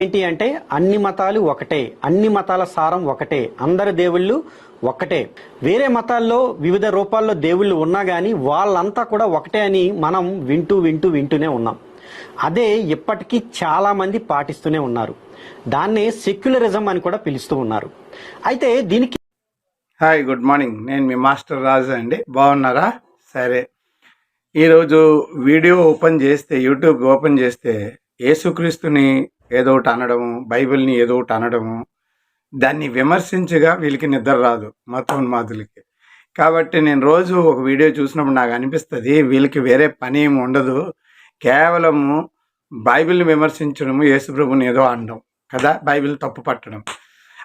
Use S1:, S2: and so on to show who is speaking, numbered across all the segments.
S1: ఏంటి అంటే అన్ని మతాలు ఒకటే అన్ని మతాల సారం ఒకటే అందరి దేవుళ్ళు ఒక్కటే వేరే మతాల్లో వివిధ రూపాల్లో దేవుళ్ళు ఉన్నా గానీ వాళ్ళంతా కూడా ఒకటే అని మనం వింటూ వింటూ వింటూనే ఉన్నాం. అదే ఇప్పటికీ చాలా మంది పాటిస్తూనే ఉన్నారు. దాన్నే సెక్యులరిజం అని కూడా పిలుస్తూ ఉన్నారు. అయితే దీనికి
S2: హాయ్ గుడ్ మార్నింగ్ నేను మీ మాస్టర్ రాజు అండి. బాగున్నారా? సరే. ఈరోజు వీడియో ఓపెన్ చేస్తే యూట్యూబ్ ఓపెన్ చేస్తే యేసుక్రీస్తుని ఏదో ఒకటి అనడము బైబిల్ని ఏదో ఒకటి అనడము దాన్ని విమర్శించగా వీళ్ళకి నిద్ర రాదు మతోన్మాదులకి. కాబట్టి నేను రోజు ఒక వీడియో చూసినప్పుడు నాకు అనిపిస్తుంది వీళ్ళకి వేరే పని ఏమి ఉండదు కేవలము బైబిల్ని విమర్శించడము యేసుప్రభుని ఏదో అనడం కదా బైబిల్ తప్పు పట్టడం.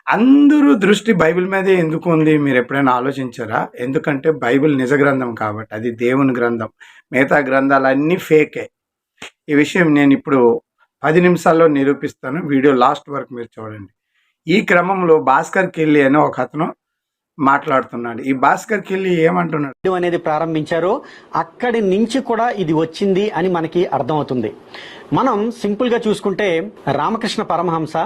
S2: అందరూ దృష్టి బైబిల్ మీదే ఎందుకు ఉంది? మీరు ఎప్పుడైనా ఆలోచించారా? ఎందుకంటే బైబిల్ నిజ గ్రంథం కాబట్టి అది దేవుని గ్రంథం మిగతా గ్రంథాలన్నీ ఫేకే. ఈ విషయం నేను ఇప్పుడు పది నిమిషాల్లో నిరూపిస్తాను. వీడియో లాస్ట్ వరకు మీరు చూడండి. ఈ క్రమంలో భాస్కర్ కెల్లి అని ఒక అతను మాట్లాడుతున్నాడు. ఈ భాస్కర్ కెల్లి ఏమంటున్నాడు?
S1: అనేది ప్రారంభించారో. అక్కడి నుంచి కూడా ఇది వచ్చింది అని మనకి అర్థమవుతుంది. మనం సింపుల్గా చూసుకుంటే రామకృష్ణ పరమహంస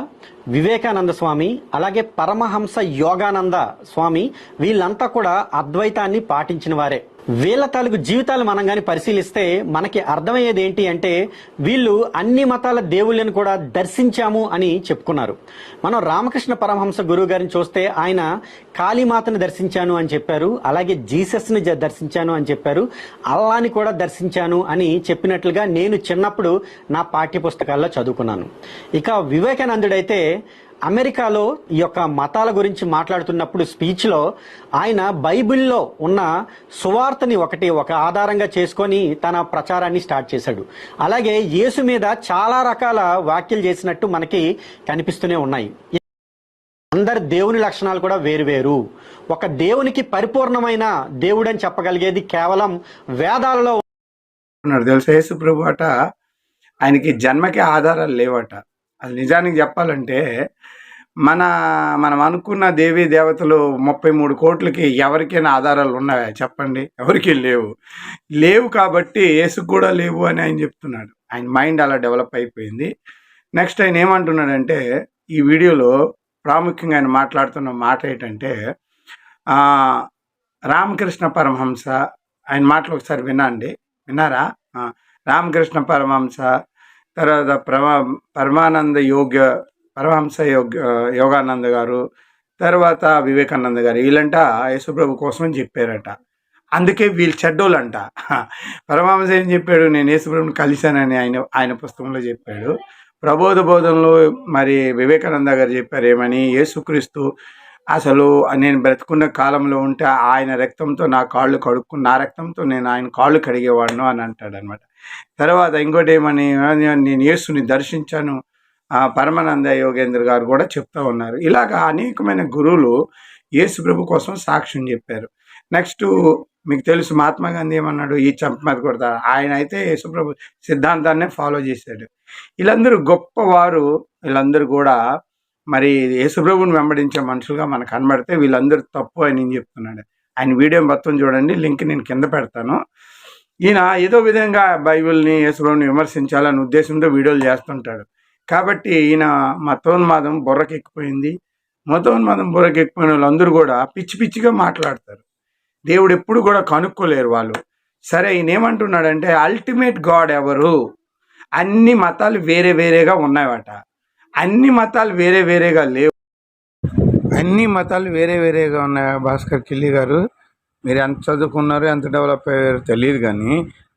S1: వివేకానంద స్వామి అలాగే పరమహంస యోగానంద స్వామి వీళ్ళంతా కూడా అద్వైతాన్ని పాటించిన వారే. వీళ్ళ తాలూకు జీవితాలు మనం కానీ పరిశీలిస్తే మనకి అర్థమయ్యేది ఏంటి అంటే వీళ్ళు అన్ని మతాల దేవుళ్ళని కూడా దర్శించాము అని చెప్పుకున్నారు. మనం రామకృష్ణ పరమహంస గురువు గారిని చూస్తే ఆయన కాళీమాతను దర్శించాను అని చెప్పారు అలాగే జీసస్ని దర్శించాను అని చెప్పారు అల్లాని కూడా దర్శించాను అని చెప్పినట్లుగా నేను చిన్నప్పుడు నా పాఠ్య పుస్తకాల్లో చదువుకున్నాను. ఇక వివేకానందుడైతే అమెరికాలో ఈ యొక్క మతాల గురించి మాట్లాడుతున్నప్పుడు స్పీచ్లో ఆయన బైబిల్లో ఉన్న సువార్తని ఒకటి ఒక ఆధారంగా చేసుకొని తన ప్రచారాన్ని స్టార్ట్ చేశాడు. అలాగే యేసు మీద చాలా రకాల వ్యాఖ్యలు చేసినట్టు మనకి కనిపిస్తూనే ఉన్నాయి. అందరి దేవుని లక్షణాలు కూడా వేరువేరు ఒక దేవునికి పరిపూర్ణమైన దేవుడని చెప్పగలిగేది కేవలం వేదాలలో
S2: ఉన్నాడు తెలుసా? యేసు ప్రభు అట ఆయనకి జన్మకి ఆధారాలు లేవట. అది నిజానికి చెప్పాలంటే మన మనం అనుకున్న దేవీ దేవతలు ముప్పై మూడు కోట్లకి ఎవరికైనా ఆధారాలు ఉన్నాయా? చెప్పండి. ఎవరికి లేవు. లేవు కాబట్టి ఏసు కూడా లేవు అని ఆయన చెప్తున్నాడు. ఆయన మైండ్ అలా డెవలప్ అయిపోయింది. నెక్స్ట్ ఆయన ఏమంటున్నాడంటే ఈ వీడియోలో ప్రాముఖ్యంగా ఆయన మాట్లాడుతున్న మాట ఏంటంటే రామకృష్ణ పరమహంస ఆయన మాటలు ఒకసారి వినండి. విన్నారా? రామకృష్ణ పరమహంస తర్వాత ప్రమా పరమానంద యోగ్య పరమహంస యోగ యోగానంద గారు తర్వాత వివేకానంద గారు వీళ్ళంట యేసుప్రభు కోసం అని చెప్పారట. అందుకే వీళ్ళు చెడ్డోళ్ళంట. పరమహంస ఏం చెప్పాడు? నేను యేసుప్రభుని కలిశానని ఆయన ఆయన పుస్తకంలో చెప్పాడు. ప్రబోధ బోధనలో మరి వివేకానంద గారు చెప్పారు ఏమని? యేసుక్రీస్తు అసలు నేను బ్రతుకున్న కాలంలో ఉంటే ఆయన రక్తంతో నా కాళ్ళు కడుక్కు నా రక్తంతో నేను ఆయన కాళ్ళు కడిగేవాడును అని అంటాడు అనమాట తర్వాత ఇంకోటి ఏమని నేను యేసుని దర్శించాను. పరమానంద యోగేంద్ర గారు కూడా చెప్తా ఉన్నారు. ఇలాగా అనేకమైన గురువులు యేసు ప్రభు కోసం సాక్ష్యం చెప్పారు. నెక్స్ట్ మీకు తెలుసు మహాత్మా గాంధీ ఏమన్నాడు? ఈ చంప మీద కొడతా ఆయన అయితే యేసుప్రభు సిద్ధాంతాన్నే ఫాలో చేశాడు. వీళ్ళందరూ గొప్పవారు. వీళ్ళందరూ కూడా మరి యేసుప్రభుని వెంబడించే మనుషులుగా మనకు కనబడితే వీళ్ళందరూ తప్పు అని నేను చెప్తున్నాడు ఆయన వీడియో మొత్తం చూడండి లింక్ నేను కింద పెడతాను. ఈయన ఏదో విధంగా బైబిల్ని యేసుప్రభుని విమర్శించాలనే ఉద్దేశంతో వీడియోలు చేస్తుంటాడు. కాబట్టి ఈయన మతోన్మాదం బుర్రకెక్కిపోయింది. మతోన్మాదం బుర్రకెక్కిపోయిన వాళ్ళందరూ కూడా పిచ్చి పిచ్చిగా మాట్లాడతారు. దేవుడు ఎప్పుడు కూడా కనుక్కోలేరు వాళ్ళు. సరే ఈయన ఏమంటున్నాడంటే అల్టిమేట్ గాడ్ ఎవరు? అన్ని మతాలు వేరే వేరేగా ఉన్నాయట. అన్ని మతాలు వేరే వేరేగా లేవు. అన్ని మతాలు వేరే వేరేగా ఉన్నాయి భాస్కర్ కిల్లి గారు. మీరు ఎంత చదువుకున్నారు ఎంత డెవలప్ అయ్యారో తెలియదు కానీ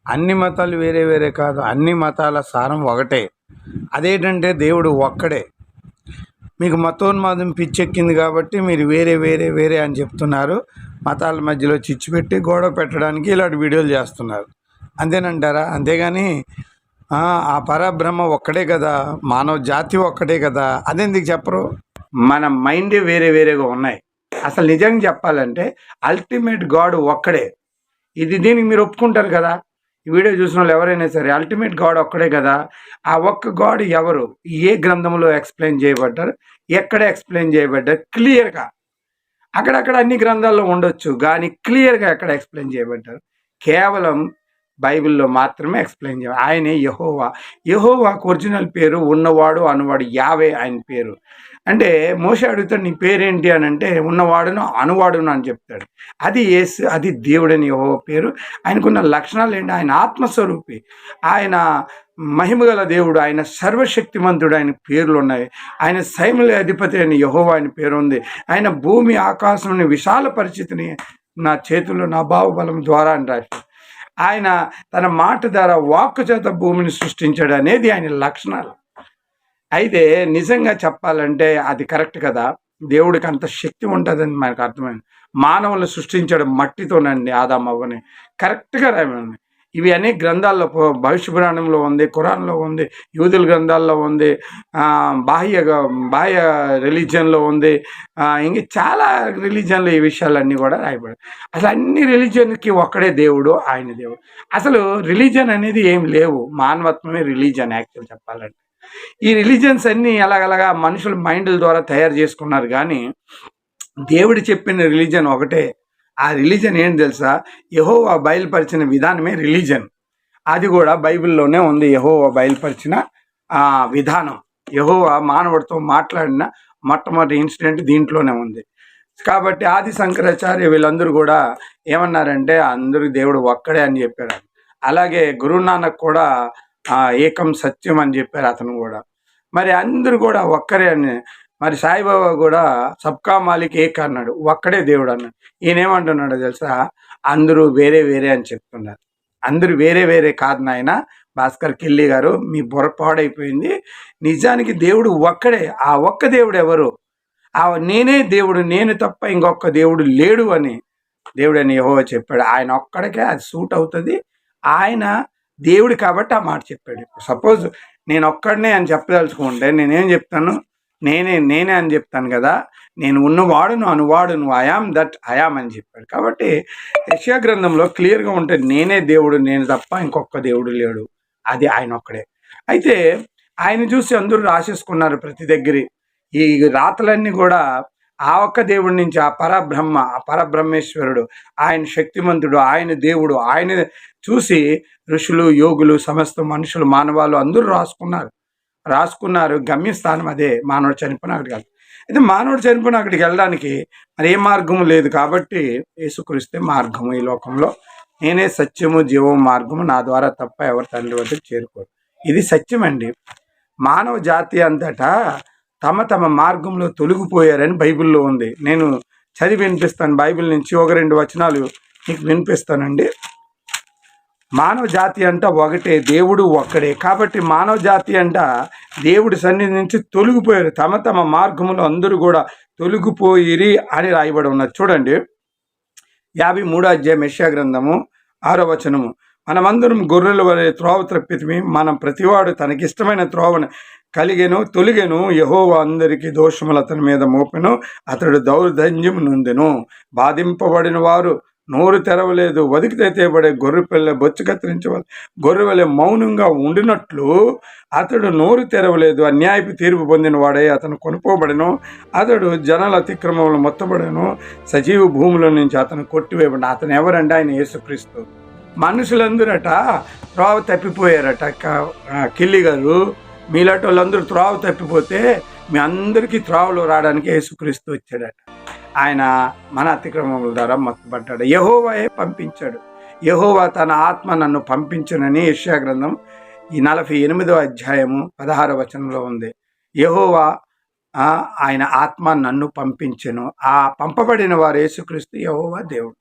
S2: అన్ని మతాలు వేరే వేరే కాదు అన్ని మతాల సారం ఒకటే. అదేంటంటే దేవుడు ఒక్కడే. మీకు మతోన్మాదం పిచ్చెక్కింది కాబట్టి మీరు వేరే వేరే వేరే అని చెప్తున్నారు. మతాల మధ్యలో చిచ్చు పెట్టి గొడవ పెట్టడానికి ఇలాంటి వీడియోలు చేస్తున్నారు. అంతేనంటారా? అంతేగాని ఆ పరబ్రహ్మ ఒక్కడే కదా మానవ జాతి ఒక్కటే కదా అదెందుకు చెప్పరు? మన మైండ్ వేరే వేరేగా ఉన్నాయి. అసలు నిజంగా చెప్పాలంటే అల్టిమేట్ గాడ్ ఒక్కడే. ఇది దీనికి మీరు ఒప్పుకుంటారు కదా? ఈ వీడియో చూసిన వాళ్ళు ఎవరైనా సరే అల్టిమేట్ గాడ్ ఒక్కడే కదా? ఆ ఒక్క గాడ్ ఎవరు? ఏ గ్రంథంలో ఎక్స్ప్లెయిన్ చేయబడ్డారు? ఎక్కడ ఎక్స్ప్లెయిన్ చేయబడ్డారు? క్లియర్గా. అక్కడక్కడ అన్ని గ్రంథాల్లో ఉండొచ్చు కానీ క్లియర్గా ఎక్కడ ఎక్స్ప్లెయిన్ చేయబడ్డారు? కేవలం బైబిల్లో మాత్రమే ఎక్స్ప్లెయిన్ చేయాలి ఆయనే యహోవా. యహోవాకు ఒరిజినల్ పేరు ఉన్నవాడు అనువాడు యావే ఆయన పేరు. అంటే మోస అడుగుతాడు నీ పేరేంటి? అని అంటే ఉన్నవాడును అనువాడును అని చెప్తాడు. అది ఏసు అది దేవుడని యహోవా పేరు. ఆయనకున్న లక్షణాలు ఏంటి? ఆయన ఆత్మస్వరూపి. ఆయన మహిమగల దేవుడు ఆయన సర్వశక్తిమంతుడు ఆయన పేర్లు ఉన్నాయి. ఆయన సైముల అధిపతి అయిన యహోవా ఆయన పేరు ఉంది. ఆయన భూమి ఆకాశంని విశాల పరిస్థితిని నా చేతుల్లో నా బాహుబలం ద్వారా అని రాశాడు. ఆయన తన మాట ద్వారా వాక్కు చేత భూమిని సృష్టించాడు అనేది ఆయన లక్షణాలు. అయితే నిజంగా చెప్పాలంటే అది కరెక్ట్ కదా? దేవుడికి అంత శక్తి ఉంటుందని మనకు అర్థమైంది. మానవులను సృష్టించడం మట్టితోనండి ఆదామవ్వని కరెక్ట్గా రాయండి ఇవి అనేక గ్రంథాల్లో భవిష్య పురాణంలో ఉంది ఖురాన్లో ఉంది యూదుల గ్రంథాల్లో ఉంది బాహ్య బాహ్య రిలీజియన్లో ఉంది ఆ, ఇంక చాలా రిలీజియన్లో ఈ విషయాలన్నీ కూడా రాయబడి అసలు అన్ని రిలీజియన్కి ఒక్కడే దేవుడు ఆయన దేవుడు. అసలు రిలీజియన్ అనేది ఏం లేవు. మానవత్వమే రిలీజియన్ యాక్చువల్ చెప్పాలంటే. ఈ రిలీజియన్స్ అన్నీ ఎలాగలగా మనుషుల మైండ్ల ద్వారా తయారు చేసుకున్నారు కానీ దేవుడు చెప్పిన రిలీజన్ ఒకటే. ఆ రిలీజన్ ఏంటి తెలుసా? యహోవా బయలుపరిచిన విధానమే రిలీజన్. అది కూడా బైబిల్లోనే ఉంది. యహోవా బయలుపరిచిన విధానం. యహోవా మానవుడితో మాట్లాడిన మొట్టమొదటి ఇన్సిడెంట్ దీంట్లోనే ఉంది. కాబట్టి ఆది శంకరాచార్య వీళ్ళందరూ కూడా ఏమన్నారంటే అందరూ దేవుడు ఒక్కడే అని చెప్పారు. అలాగే గురునానక్ కూడా ఏకం సత్యం అని చెప్పారు అతను కూడా. మరి అందరూ కూడా ఒక్కరే అని మరి సాయిబాబా కూడా సబ్కా మాలిక్ ఏక్ అన్నాడు. ఒక్కడే దేవుడు అన్నాడు. ఈయన తెలుసా? అందరూ వేరే వేరే అని చెప్తున్నారు. అందరూ వేరే వేరే కాదు నాయన. భాస్కర్ కిల్లి గారు మీ బుర్రపాడైపోయింది నిజానికి దేవుడు ఒక్కడే. ఆ ఒక్క దేవుడు ఎవరు? ఆ నేనే దేవుడు నేను తప్ప ఇంకొక దేవుడు లేడు అని దేవుడు అని యెహోవా చెప్పాడు. ఆయన ఒక్కడికే అది సూట్ అవుతుంది. ఆయన దేవుడు కాబట్టి ఆ మాట చెప్పాడు. సపోజ్ నేను ఒక్కడనే అని చెప్పదలుచుకుంటే నేనేం చెప్తాను? నేనే నేనే అని చెప్తాను కదా. నేను ఉన్నవాడును అనువాడును I am that I am అని చెప్పాడు. కాబట్టి యెషయా గ్రంథంలో క్లియర్గా ఉంటే నేనే దేవుడు నేను తప్ప ఇంకొక దేవుడు లేడు. అది ఆయన ఒక్కడే. అయితే ఆయన చూసి అందరూ రాసేసుకున్నారు ప్రతి దగ్గర. ఈ రాతలన్నీ కూడా ఆ ఒక్క దేవుడి నుంచి ఆ పరబ్రహ్మ ఆ పరబ్రహ్మేశ్వరుడు ఆయన శక్తిమంతుడు ఆయన దేవుడు ఆయన చూసి ఋషులు యోగులు సమస్త మనుషులు మానవాళ్ళు అందరూ రాసుకున్నారు. రాసుకున్నారు. గమ్యస్థానం అదే. మానవుడు చనిపోయిన అక్కడికి వెళ్తాడు. అయితే మానవుడు చనిపోయిన అక్కడికి వెళ్ళడానికి మరి ఏ మార్గము లేదు కాబట్టి యేసుక్రీస్తే మార్గము ఈ లోకంలో. నేనే సత్యము జీవము మార్గము నా ద్వారా తప్ప ఎవరి తండ్రి వద్దకు చేరుకోరు. ఇది సత్యం అండి మానవ జాతి అంతటా తమ తమ మార్గంలో తొలగిపోయారని బైబిల్లో ఉంది. నేను చదివి వినిపిస్తాను. బైబిల్ నుంచి ఒక రెండు వచనాలు మీకు వినిపిస్తానండి. మానవ జాతి అంట ఒకటే దేవుడు ఒక్కడే. కాబట్టి మానవ జాతి అంట దేవుడి సన్నిధి నుంచి తొలగిపోయారు. తమ తమ మార్గములో అందరూ కూడా తొలగిపోయిరి అని రాయబడి ఉన్నది. చూడండి. యాభై మూడో అధ్యాయం యశ్యా గ్రంథము ఆరో వచనము. మనమందరం గొర్రెల వలె త్రోవ త్రప్పితిమి మనం ప్రతివాడు తనకిష్టమైన త్రోవను కలిగెను తొలిగెను యహోవ అందరికి దోషములు అతని మీద మోపెను అతడు దౌర్ధన్యం నొందెను. బాధింపబడిన వారు నోరు తెరవలేదు. వదికితే తేబడే గొర్రె పిల్ల బొచ్చు కత్తిరించవాలి గొర్రె మౌనంగా ఉండినట్లు అతడు నోరు తెరవలేదు. అన్యాయపు తీర్పు పొందిన వాడే అతను కొనుక్కోబడెను అతడు జనాల అతిక్రమంలో మొత్తబడెను. సజీవ భూముల నుంచి అతను కొట్టివేయబడి అతను ఎవరండి? ఆయన యేసుక్రీస్తు. మనుషులందరట త్రోవ తప్పిపోయారట. కిల్లి గారు. మీలాంటి వాళ్ళందరూ త్రోవ తప్పిపోతే మీ అందరికీ త్రోవలో రావడానికి యేసుక్రీస్తు వచ్చాడట. ఆయన మన అతిక్రమముల ద్వారా మొత్తపడ్డాడు యహోవాయే పంపించాడు. యహోవా తన ఆత్మ నన్ను పంపించునని యెషయా గ్రంథం ఈ నలభై ఎనిమిదో అధ్యాయము పదహార వచనంలో ఉంది. యహోవా ఆయన ఆత్మ నన్ను పంపించెను. ఆ పంపబడిన వారు యేసుక్రీస్తు యహోవా దేవుడు.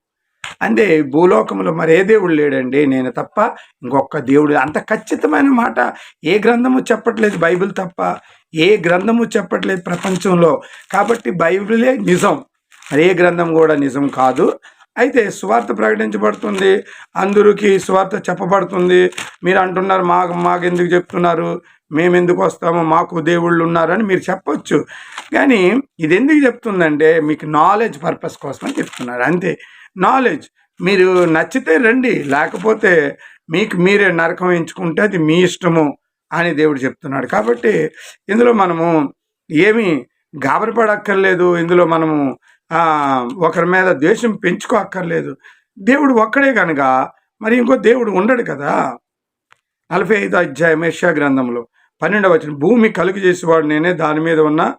S2: అంటే భూలోకంలో మరే దేవుడు లేడండి? నేను తప్ప ఇంకొక దేవుడు. అంత ఖచ్చితమైన మాట ఏ గ్రంథము చెప్పట్లేదు? బైబిల్ తప్ప ఏ గ్రంథము చెప్పట్లేదు ప్రపంచంలో? కాబట్టి బైబిలే నిజం. మరి ఏ గ్రంథం కూడా నిజం కాదు. అయితే సువార్త ప్రకటించబడుతుంది. అందరికి సువార్త చెప్పబడుతుంది. మీరు అంటున్నారు మాకు మాకెందుకు చెప్తున్నారు? మేము ఎందుకు వస్తాము? మాకు దేవుళ్ళు ఉన్నారని మీరు చెప్పొచ్చు. కానీ ఇది ఎందుకు చెప్తుందంటే మీకు నాలెడ్జ్ పర్పస్ కోసమని చెప్తున్నారు. అంతే. నాలెడ్జ్ మీరు నచ్చితే రండి. లేకపోతే మీకు మీరే నరకం ఎంచుకుంటే అది మీ ఇష్టము అని దేవుడు చెప్తున్నాడు. కాబట్టి ఇందులో మనము ఏమి గాబరపడక్కర్లేదు. ఇందులో మనము ఒకరి మీద ద్వేషం పెంచుకో అక్కర్లేదు దేవుడు ఒక్కడే కనుక మరి ఇంకో దేవుడు ఉండడు కదా? నలభై ఐదు అధ్యాయం యశా గ్రంథంలో పన్నెండవ వచ్చిన భూమి కలుగు చేసేవాడు నేనే దాని మీద ఉన్న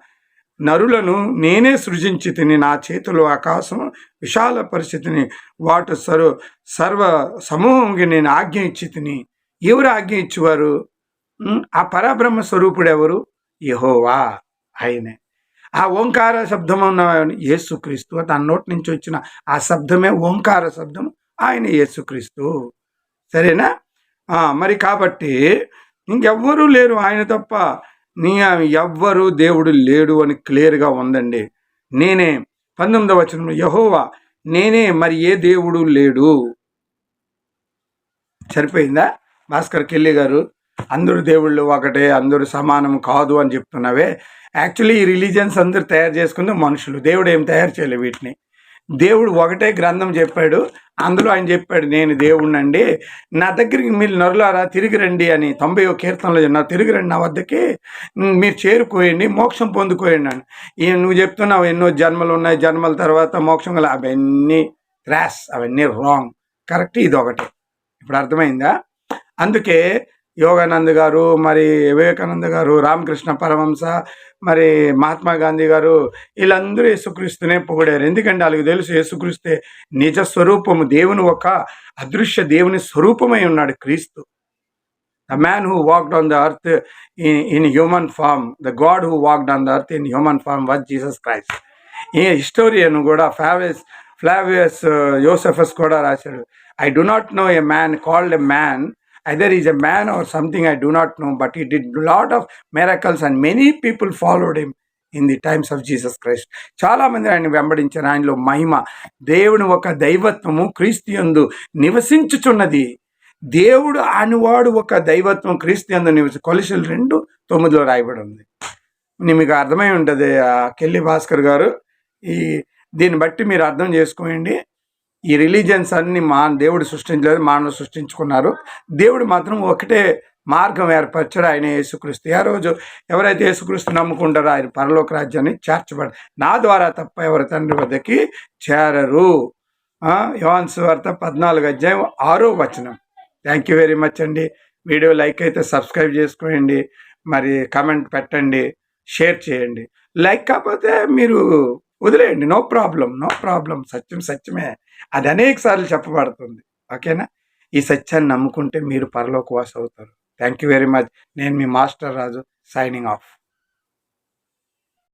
S2: నరులను నేనే సృజించి తిని నా చేతిలో ఆకాశం విశాల పరిస్థితిని వాటి సర్వ సర్వ సమూహంకి నేను ఆజ్ఞ ఇచ్చి తిని. ఎవరు ఆజ్ఞ ఇచ్చేవారు? ఆ పరబ్రహ్మ స్వరూపుడు ఎవరు? యహోవా ఆయనే. ఆ ఓంకార శబ్దం ఉన్న యేసుక్రీస్తు తన నోటి నుంచి వచ్చిన ఆ శబ్దమే ఓంకార శబ్దం. ఆయన యేసుక్రీస్తు. సరేనా? మరి కాబట్టి ఇంకెవ్వరూ లేరు. ఆయన తప్ప నీ ఎవ్వరు దేవుడు లేడు అని క్లియర్గా ఉందండి. నేనే పంతొమ్మిదవ వచనంలో యహోవా నేనే మరి ఏ దేవుడు లేడు. సరిపోయిందా? భాస్కర్ కెల్లి గారు అందరూ దేవుళ్ళు ఒకటే అందరూ సమానం కాదు అని చెప్తున్నావే. యాక్చువల్లీ ఈ రిలీజియన్స్ అందరు తయారు చేసుకుంది మనుషులు. దేవుడు ఏం తయారు చేయలేదు వీటిని. దేవుడు ఒకటే గ్రంథం చెప్పాడు. అందులో ఆయన చెప్పాడు నేను దేవుణ్ణండి. నా దగ్గరికి మీరు నరులారా తిరిగి రండి అని తొంభై కీర్తనలో నా తిరిగి రండి నా వద్దకి మీరు చేరుకోయండి మోక్షం పొందుకోయండి అని. ఈ నువ్వు చెప్తున్నావు ఎన్నో జన్మలు ఉన్నాయి. జన్మల తర్వాత మోక్షం గల అవన్నీ క్రాస్ అవన్నీ రాంగ్ కరెక్ట్ ఇది ఒకటి. ఇప్పుడు అర్థమైందా? అందుకే యోగానంద్ గారు మరి వివేకానంద గారు రామకృష్ణ పరమహంస మరి మహాత్మా గాంధీ గారు వీళ్ళందరూ యేసుక్రీస్తునే పొగిడారు. ఎందుకంటే వాళ్ళకి తెలుసు యేసుక్రీస్తే నిజ స్వరూపము దేవుని ఒక అదృశ్య దేవుని స్వరూపమై ఉన్నాడు క్రీస్తు. The man who walked on the earth in human form the God who walked on the earth in human form was Jesus Christ ఈ హిస్టోరియన్ కూడా ఫ్లావియస్ ఫ్లావియస్ యోసెఫస్ కూడా రాశాడు. I do not know a man called a man either is a man or something I do not know but he did lot of miracles and many people followed him in the times of Jesus Christ చాలా మంది ఆయన వెంబడించారు. ఆయనలో మహిమ దేవుని ఒక దైవత్వము క్రీస్తుయందు నివసించుచున్నది. దేవుడు అనువాడు ఒక దైవత్వం క్రీస్తుయందు నివసి కొలిసలు రెండు తొమ్మిదిలో రాయబడి ఉంది. మీకు అర్థమై ఉంటుంది కెల్లి భాస్కర్ గారు. ఈ దీన్ని బట్టి మీరు అర్థం చేసుకోండి. ఈ రిలీజియన్స్ అన్ని మా దేవుడు సృష్టించలేదు మానవుడు సృష్టించుకున్నారు. దేవుడు మాత్రం ఒకటే మార్గం ఏర్పరచాడు ఆయన యేసుక్రీస్తు. ఏ రోజు ఎవరైతే యేసుక్రీస్తు నమ్ముకుంటారో ఆయన పరలోక రాజ్యాన్ని చేర్చబడ నా ద్వారా తప్ప ఎవరి తండ్రి వద్దకి చేరరు. ఆ, వార్త పద్నాలుగు అధ్యాయం ఆరో వచనం. థ్యాంక్ యూ వెరీ మచ్ అండి. వీడియో లైక్ అయితే సబ్స్క్రైబ్ చేసుకోండి. మరి కమెంట్ పెట్టండి షేర్ చేయండి. లైక్ కాకపోతే మీరు వదిలేయండి. No problem no problem. సత్యం సత్యమే. అది అనేక సార్లు చెప్పబడుతుంది. ఓకేనా? ఈ సత్యాన్ని నమ్ముకుంటే మీరు పరలోకవాసు అవుతారు థ్యాంక్ యూ వెరీ మచ్. నేను మీ మాస్టర్ రాజు సైనింగ్ ఆఫ్.